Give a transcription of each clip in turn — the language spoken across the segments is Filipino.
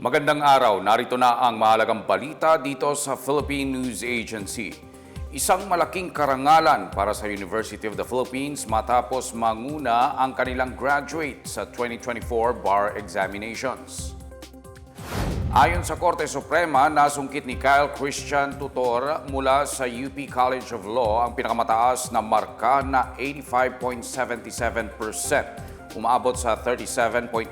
Magandang araw, narito na ang mahalagang balita dito sa Philippine News Agency. Isang malaking karangalan para sa University of the Philippines matapos manguna ang kanilang graduate sa 2024 bar examinations. Ayon sa Korte Suprema, nasungkit ni Kyle Christian Tutor mula sa UP College of Law ang pinakamataas na marka na 85.77%. Umabot sa 37.84%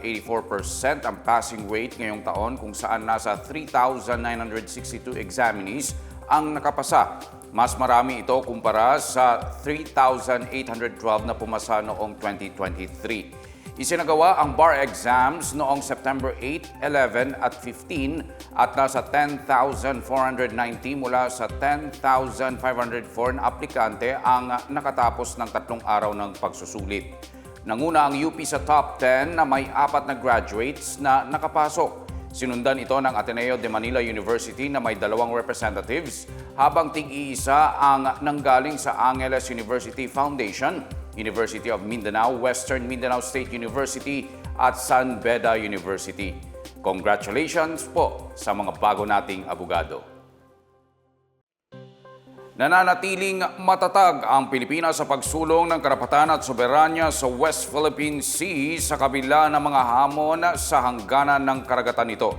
ang passing rate ngayong taon kung saan nasa 3,962 examinees ang nakapasa. Mas marami ito kumpara sa 3,812 na pumasa noong 2023. Isinagawa ang bar exams noong September 8, 11 at 15 at nasa 10,490 mula sa 10,504 na aplikante ang nakatapos ng tatlong araw ng pagsusulit. Nanguna ang UP sa top 10 na may apat na graduates na nakapasok. Sinundan ito ng Ateneo de Manila University na may dalawang representatives habang tig-iisa ang nanggaling sa Angeles University Foundation, University of Mindanao, Western Mindanao State University at San Beda University. Congratulations po sa mga bago nating abogado. Nananatiling matatag ang Pilipinas sa pagsulong ng karapatan at soberanya sa West Philippine Sea sa kabila ng mga hamon sa hangganan ng karagatan nito.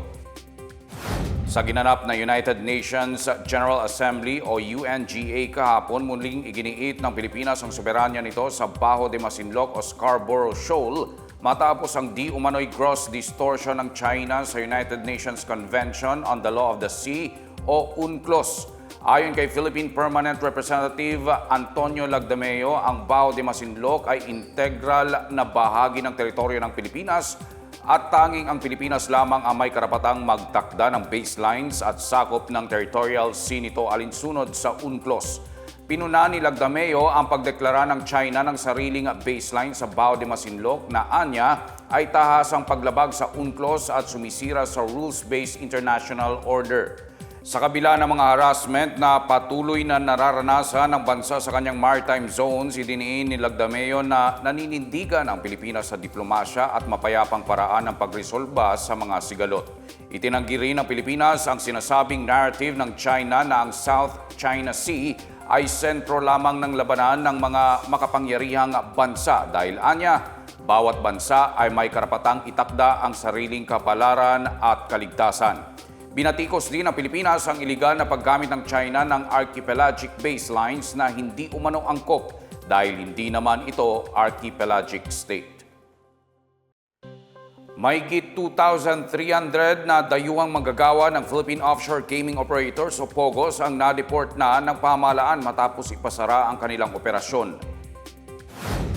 Sa ginanap na United Nations General Assembly o UNGA kahapon, muling iginiit ng Pilipinas ang soberanya nito sa Baho de Masinloc o Scarborough Shoal matapos ang di umano'y gross distortion ng China sa United Nations Convention on the Law of the Sea o UNCLOS. Ayon kay Philippine Permanent Representative Antonio Lagdameo, ang Bao de Masinloc ay integral na bahagi ng teritoryo ng Pilipinas at tanging ang Pilipinas lamang ang may karapatang magtakda ng baselines at sakop ng territorial sea nito alinsunod sa UNCLOS. Pinuna ni Lagdameo ang pagdeklara ng China ng sariling baseline sa Bao de Masinloc na anya ay tahasang paglabag sa UNCLOS at sumisira sa rules-based international order. Sa kabila ng mga harassment na patuloy na nararanasan ng bansa sa kanyang maritime zones, idiniin ni Lagdameo na naninindigan ang Pilipinas sa diplomasya at mapayapang paraan ng pagresolba sa mga sigalot. Itinanggi rin ng Pilipinas ang sinasabing narrative ng China na ang South China Sea ay sentro lamang ng labanan ng mga makapangyarihang bansa dahil anya, bawat bansa ay may karapatang itakda ang sariling kapalaran at kaligtasan. Binatikos din ng Pilipinas ang iligal na paggamit ng China ng archipelagic baselines na hindi umano angkop dahil hindi naman ito archipelagic state. Mahigit 2,300 na dayuhang manggagawa ng Philippine Offshore Gaming Operators o POGOS ang na-deport na ng pamahalaan matapos ipasara ang kanilang operasyon.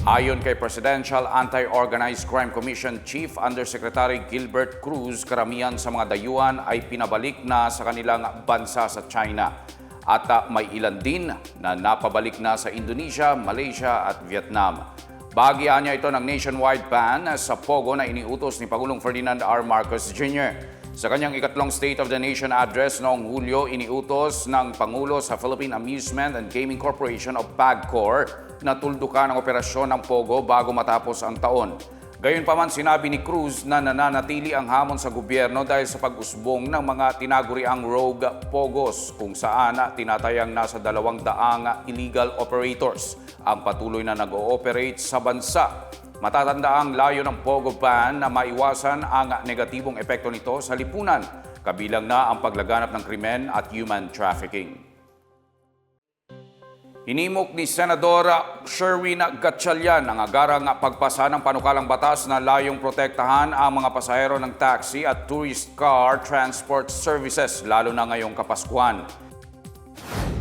Ayon kay Presidential Anti-Organized Crime Commission Chief Undersecretary Gilbert Cruz, karamihan sa mga dayuhan ay pinabalik na sa kanilang bansa sa China. At uh, may ilan din na napabalik na sa Indonesia, Malaysia at Vietnam. Bagian niya ito ng nationwide ban sa POGO na iniutos ni Pangulong Ferdinand R. Marcos Jr. Sa kanyang ikatlong State of the Nation address noong Hulyo, iniutos ng Pangulo sa Philippine Amusement and Gaming Corporation o PAGCOR na tuldukan ang operasyon ng POGO bago matapos ang taon. Gayunpaman sinabi ni Cruz na nananatili ang hamon sa gobyerno dahil sa pag-usbong ng mga tinaguriang rogue POGOs kung saan tinatayang nasa dalawang daang illegal operators ang patuloy na nag-ooperate sa bansa. Matatanda ang layo ng POGO ban na maiwasan ang negatibong epekto nito sa lipunan, kabilang na ang paglaganap ng krimen at human trafficking. Hinimok ni Senador Sherwin Gatchalian ang agarang pagpasa ng panukalang batas na layong protektahan ang mga pasahero ng taxi at tourist car transport services, lalo na ngayong Kapaskuhan.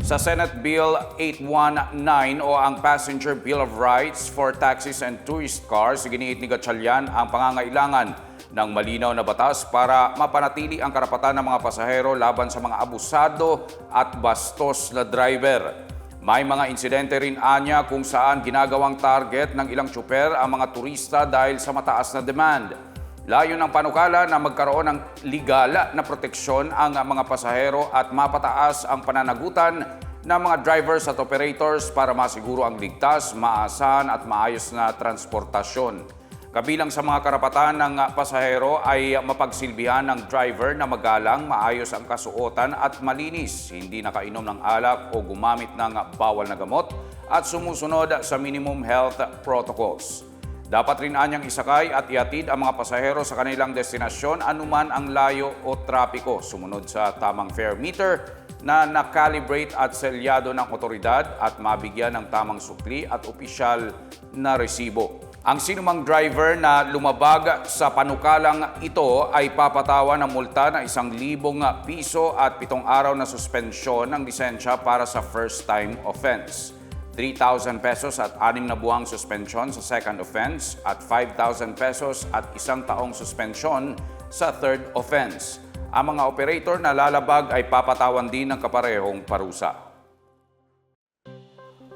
Sa Senate Bill 819 o ang Passenger Bill of Rights for Taxis and Tourist Cars, giniit ni Gatchalian ang pangangailangan ng malinaw na batas para mapanatili ang karapatan ng mga pasahero laban sa mga abusado at bastos na driver. May mga insidente rin anya kung saan ginagawang target ng ilang tsuper ang mga turista dahil sa mataas na demand. Layo ng panukala na magkaroon ng legal na proteksyon ang mga pasahero at mapataas ang pananagutan ng mga drivers at operators para masiguro ang ligtas, maasahan at maayos na transportasyon. Kabilang sa mga karapatan ng ah, pasahero ay mapagsilbihan ng driver na magalang, maayos ang kasuotan at malinis, hindi nakainom ng alak o gumamit ng bawal na gamot at sumusunod sa minimum health protocols. Dapat rin anyang isakay at iatid ang mga pasahero sa kanilang destinasyon anuman ang layo o trapiko sumunod sa tamang fare meter na nakalibrate at selyado ng otoridad at mabigyan ng tamang sukli at opisyal na resibo. Ang sinumang driver na lumabag sa panukalang ito ay papatawan ng multa na isang libong piso at pitong araw na suspensyon ng lisensya para sa first-time offense. 3,000 pesos at anim na buwang suspensyon sa second offense at 5,000 pesos at isang taong suspensyon sa third offense. Ang mga operator na lalabag ay papatawan din ng kaparehong parusa.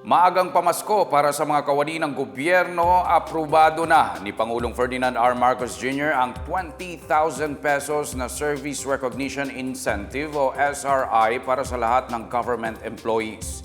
Maagang pamasko para sa mga kawani ng gobyerno, aprobado na ni Pangulong Ferdinand R. Marcos Jr. ang 20,000 pesos na Service Recognition Incentive o SRI para sa lahat ng government employees.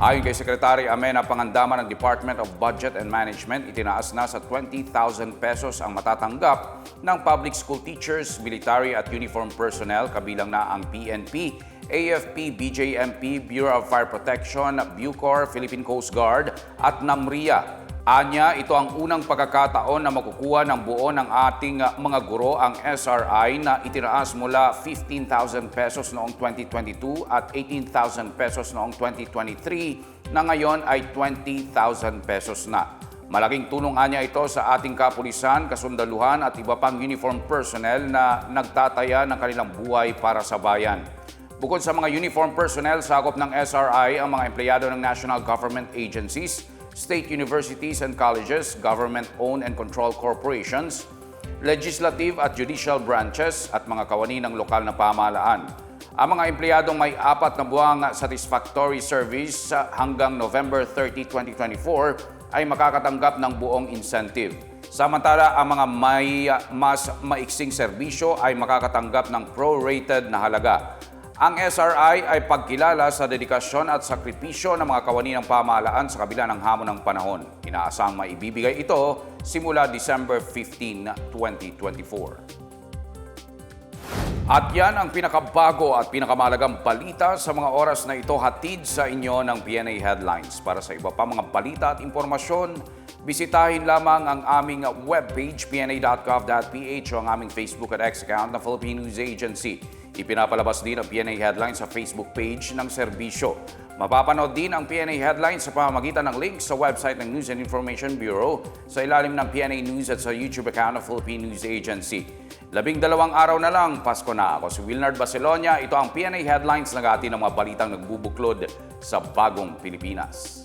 Ayon kay Secretary Amena Pangandaman ng Department of Budget and Management, itinaas na sa 20,000 pesos ang matatanggap ng public school teachers, military at uniform personnel kabilang na ang PNP, AFP, BJMP, Bureau of Fire Protection, Bucor, Philippine Coast Guard at NAMRIA. Anya, ito ang unang pagkakataon na makukuha ng buo ng ating uh, mga guro ang SRI na itinaas mula 15,000 pesos noong 2022 at 18,000 pesos noong 2023 na ngayon ay 20,000 pesos na. Malaking tulong anya ito sa ating kapulisan, kasundaluhan at iba pang uniform personnel na nagtataya ng kanilang buhay para sa bayan. Bukod sa mga uniform personnel, sakop ng SRI ang mga empleyado ng national government agencies, state universities and colleges, government-owned and controlled corporations, legislative at judicial branches at mga kawani ng lokal na pamahalaan. Ang mga empleyadong may apat na buwang satisfactory service hanggang November 30, 2024 ay makakatanggap ng buong incentive. Samantala, ang mga may mas maiksing serbisyo ay makakatanggap ng prorated na halaga. Ang SRI ay pagkilala sa dedikasyon at sakripisyo ng mga kawani ng pamahalaan sa kabila ng hamon ng panahon. Inaasang maibibigay ito simula December 15, 2024. At yan ang pinakabago at pinakamalagang balita sa mga oras na ito hatid sa inyo ng PNA Headlines. Para sa iba pa mga balita at impormasyon, bisitahin lamang ang aming webpage pna.gov.ph o ang aming Facebook at X account na Philippine News Agency. Ipinapalabas din ang PNA Headlines sa Facebook page ng serbisyo. Mapapanood din ang PNA Headlines sa pamamagitan ng link sa website ng News and Information Bureau sa ilalim ng PNA News at sa YouTube account ng Philippine News Agency. Labing dalawang araw na lang, Pasko na ako. Si Wilnard Baselonia, ito ang PNA Headlines na ng mga balitang nagbubuklod sa bagong Pilipinas.